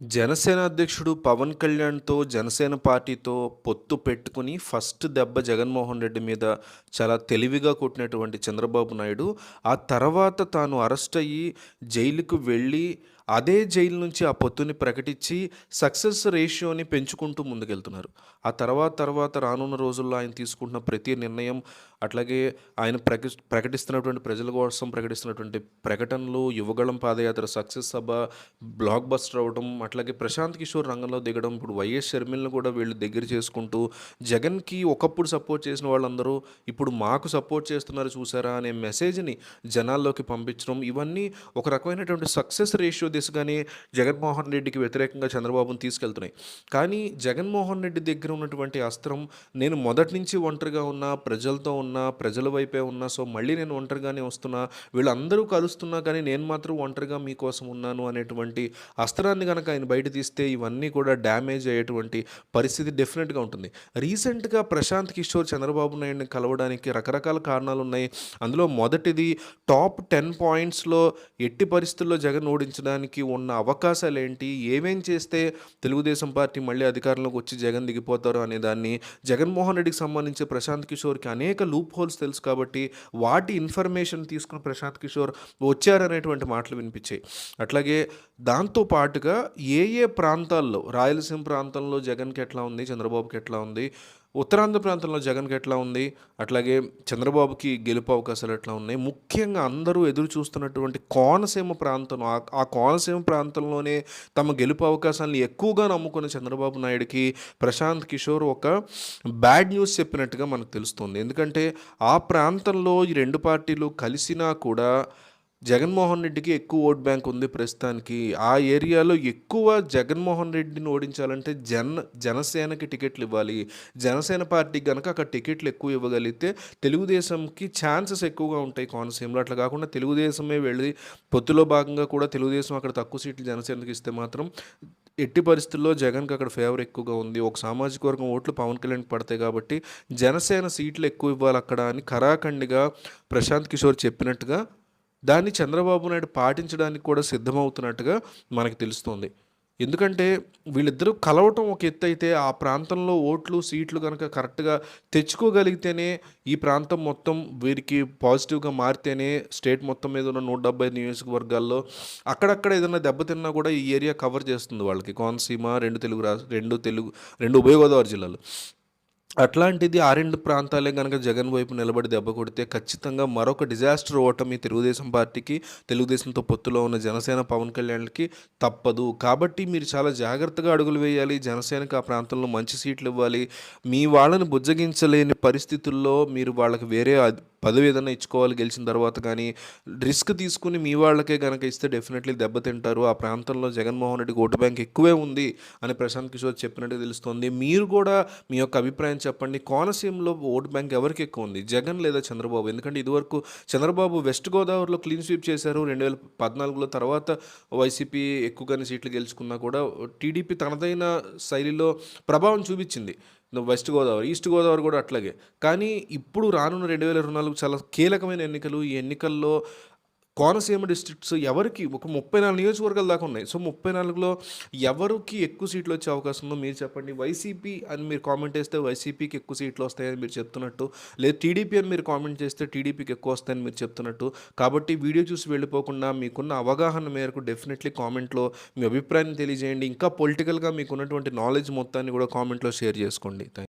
జనసేన అధ్యక్షుడు పవన్ కళ్యాణ్‌తో జనసేన పార్టీతో పొత్తు పెట్టుకుని ఫస్ట్ దెబ్బ జగన్మోహన్ రెడ్డి మీద చాలా తెలివిగా కొట్టినటువంటి చంద్రబాబు నాయుడు, ఆ తర్వాత తాను అరెస్ట్ అయ్యి జైలుకు వెళ్ళి, అదే జైలు నుంచి ఆ పొత్తుని ప్రకటించి సక్సెస్ రేషియోని పెంచుకుంటూ ముందుకెళ్తున్నారు. ఆ తర్వాత తర్వాత రానున్న రోజుల్లో ఆయన తీసుకుంటున్న ప్రతి నిర్ణయం, అట్లాగే ఆయన ప్రకటి ప్రకటిస్తున్నటువంటి ప్రజల కోసం ప్రకటిస్తున్నటువంటి ప్రకటనలు, యువగళం పాదయాత్ర సక్సెస్ సభ, బ్లాక్ బస్టర్ అవ్వడం, అట్లాగే ప్రశాంత్ కిషోర్ రంగంలో దిగడం, ఇప్పుడు వైఎస్ షర్మిల్ని కూడా వీళ్ళు దగ్గర చేసుకుంటూ, జగన్‌కి ఒకప్పుడు సపోర్ట్ చేసిన వాళ్ళందరూ ఇప్పుడు మాకు సపోర్ట్ చేస్తున్నారు చూసారా అనే మెసేజ్‌ని జనాల్లోకి పంపించడం, ఇవన్నీ ఒక రకమైనటువంటి సక్సెస్ రేషియో దిశగానే జగన్మోహన్ రెడ్డికి వ్యతిరేకంగా చంద్రబాబును తీసుకెళ్తున్నాయి. కానీ జగన్మోహన్ రెడ్డి దగ్గర ఉన్నటువంటి అస్త్రం నేను మొదటి నుంచి ఒంటరిగా ఉన్నా, ప్రజలతో ఉన్నా, ప్రజల వైపే ఉన్నా, సో మళ్ళీ నేను ఒంటరిగానే వస్తున్నా, వీళ్ళందరూ కలుస్తున్నా కానీ నేను మాత్రం ఒంటరిగా మీకోసం ఉన్నాను అనేటువంటి అస్త్రాన్ని కనుక ఆయన బయట తీస్తే ఇవన్నీ కూడా డ్యామేజ్ అయ్యేటువంటి పరిస్థితి డెఫినెట్‌గా ఉంటుంది. రీసెంట్‌గా ప్రశాంత్ కిషోర్ చంద్రబాబు నాయుడిని కలవడానికి రకరకాల కారణాలు ఉన్నాయి అందులో మొదటిది టాప్ 10 పాయింట్స్‌లో ఎట్టి పరిస్థితుల్లో జగన్ ఓడించడానికి ఉన్న అవకాశాలు ఏంటి ఏమేం చేస్తే తెలుగుదేశం పార్టీ మళ్ళీ అధికారంలోకి వచ్చి జగన్ దిగిపోతారు అనే దాన్ని జగన్మోహన్ రెడ్డికి సంబంధించి ప్రశాంత్ కిషోర్‌కి అనేక లూప్ హోల్స్ తెలుసు కాబట్టి వాటి ఇన్ఫర్మేషన్ తీసుకుని ప్రశాంత్ కిషోర్ వచ్చారనేటువంటి మాటలు వినిపించాయి. అట్లాగే దాంతో పాటుగా ఏ ఏ ప్రాంతాల్లో రాయలసీమ ప్రాంతంలో జగన్‌కి ఎట్లా ఉంది? చంద్రబాబుకి ఎట్లా ఉంది? ఉత్తరాంధ్ర ప్రాంతంలో జగన్‌కి ఎట్లా ఉంది? అట్లాగే చంద్రబాబుకి గెలుపు అవకాశాలు ఎట్లా ఉన్నాయి? ముఖ్యంగా అందరూ ఎదురు చూస్తున్నటువంటి కోనసీమ ప్రాంతం ఆ ఆ కోనసీమ ప్రాంతంలోనే తమ గెలుపు అవకాశాలను ఎక్కువగా నమ్ముకున్న చంద్రబాబు నాయుడుకి ప్రశాంత్ కిషోర్ ఒక బ్యాడ్ న్యూస్ చెప్పినట్టుగా మనకు తెలుస్తుంది. ఎందుకంటే ఆ ప్రాంతంలో ఈ రెండు పార్టీలు కలిసినా కూడా జగన్మోహన్ రెడ్డికి ఎక్కువ ఓట్ బ్యాంక్ ఉంది ప్రస్తుతానికి. ఆ ఏరియాలో ఎక్కువ జగన్మోహన్ రెడ్డిని ఓడించాలంటే జన జనసేనకి టికెట్లు ఇవ్వాలి. జనసేన పార్టీకి కనుక అక్కడ టికెట్లు ఎక్కువ ఇవ్వగలిగితే తెలుగుదేశంకి ఛాన్సెస్ ఎక్కువగా ఉంటాయి కోనసీమలో. అట్లా కాకుండా తెలుగుదేశమే వెళ్ళి పొత్తులో భాగంగా కూడా తెలుగుదేశం అక్కడ తక్కువ సీట్లు జనసేనకి ఇస్తే మాత్రం ఎట్టి పరిస్థితుల్లో జగన్‌కి అక్కడ ఫేవర్ ఎక్కువగా ఉంది. ఒక సామాజిక వర్గం ఓట్లు పవన్ కళ్యాణ్‌కి పడతాయి కాబట్టి జనసేన సీట్లు ఎక్కువ ఇవ్వాలి అక్కడ అని ఖరాఖండిగా ప్రశాంత్ కిషోర్ చెప్పినట్టుగా దాన్ని చంద్రబాబు నాయుడు పాటించడానికి కూడా సిద్ధమవుతున్నట్టుగా మనకు తెలుస్తోంది. ఎందుకంటే వీళ్ళిద్దరూ కలవటం ఒక ఎత్తు అయితే ఆ ప్రాంతంలో ఓట్లు, సీట్లు కనుక కరెక్ట్‌గా తెచ్చుకోగలిగితేనే ఈ ప్రాంతం మొత్తం వీరికి పాజిటివ్‌గా మారితేనే స్టేట్ మొత్తం మీద ఉన్న 175 నియోజకవర్గాల్లో అక్కడక్కడ ఏదైనా దెబ్బతిన్నా కూడా ఈ ఏరియా కవర్ చేస్తుంది వాళ్ళకి. కోనసీమ, రెండు తెలుగు రాష్ట్ర రెండు తెలుగు రెండు ఉభయ గోదావరి జిల్లాలు. అట్లాంటిది ఆరెండు ప్రాంతాలే కనుక జగన్ వైపు నిలబడి దెబ్బ కొడితే ఖచ్చితంగా మరొక డిజాస్టర్ ఓటమి తెలుగుదేశం పార్టీకి, తెలుగుదేశంతో పొత్తులో ఉన్న జనసేన, పవన్ కళ్యాణ్కి తప్పదు. కాబట్టి మీరు చాలా జాగ్రత్తగా అడుగులు వేయాలి. జనసేనకి ఆ ప్రాంతంలో మంచి సీట్లు ఇవ్వాలి. మీ వాళ్ళని బుజ్జగించలేని పరిస్థితుల్లో మీరు వాళ్ళకి వేరే పదవి ఏదైనా ఇచ్చుకోవాలి గెలిచిన తర్వాత కానీ, రిస్క్ తీసుకొని మీ వాళ్ళకే గనక ఇస్తే డెఫినెట్‌లీ దెబ్బతింటారు. ఆ ప్రాంతంలో జగన్మోహన్ రెడ్డికి ఓటు బ్యాంక్ ఎక్కువే ఉంది అని ప్రశాంత్ కిషోర్ చెప్పినట్టు తెలుస్తోంది. మీరు కూడా మీ యొక్క అభిప్రాయం చెప్పండి. కోనసీమలో ఓటు బ్యాంక్ ఎవరికి ఎక్కువ ఉంది? జగన్ లేదా చంద్రబాబు? ఎందుకంటే ఇదివరకు చంద్రబాబు వెస్ట్ గోదావరిలో క్లీన్ స్వీప్ చేశారు. 2014లో తర్వాత వైసీపీ ఎక్కువగానే సీట్లు గెలుచుకున్నా కూడా టీడీపీ తనదైన శైలిలో ప్రభావం చూపించింది. వెస్ట్ గోదావరి, ఈస్ట్ గోదావరి కూడా అట్లాగే. కానీ ఇప్పుడు రానున్న 2024 చాలా కీలకమైన ఎన్నికలు. ఈ ఎన్నికల్లో కోనసీమ డిస్ట్రిక్ట్స్ ఎవరికి ఒక 34 నియోజకవర్గాల దాకా ఉన్నాయి. సో 34లో ఎవరికి ఎక్కువ సీట్లు వచ్చే అవకాశం ఉందో మీరు చెప్పండి. వైసీపీ అని మీరు కామెంట్ చేస్తే వైసీపీకి ఎక్కువ సీట్లు వస్తాయని మీరు చెప్తున్నట్టు, లేదు టీడీపీ అని మీరు కామెంట్ చేస్తే టీడీపీకి ఎక్కువ వస్తాయని మీరు చెప్తున్నట్టు. కాబట్టి వీడియో చూసి వెళ్ళిపోకుండా మీకున్న అవగాహన మేరకు డెఫినెట్‌లీ కామెంట్‌లో మీ అభిప్రాయాన్ని తెలియజేయండి. ఇంకా పొలిటికల్‌గా మీకున్నటువంటి నాలెడ్జ్ మొత్తాన్ని కూడా కామెంట్‌లో షేర్ చేసుకోండి. థ్యాంక్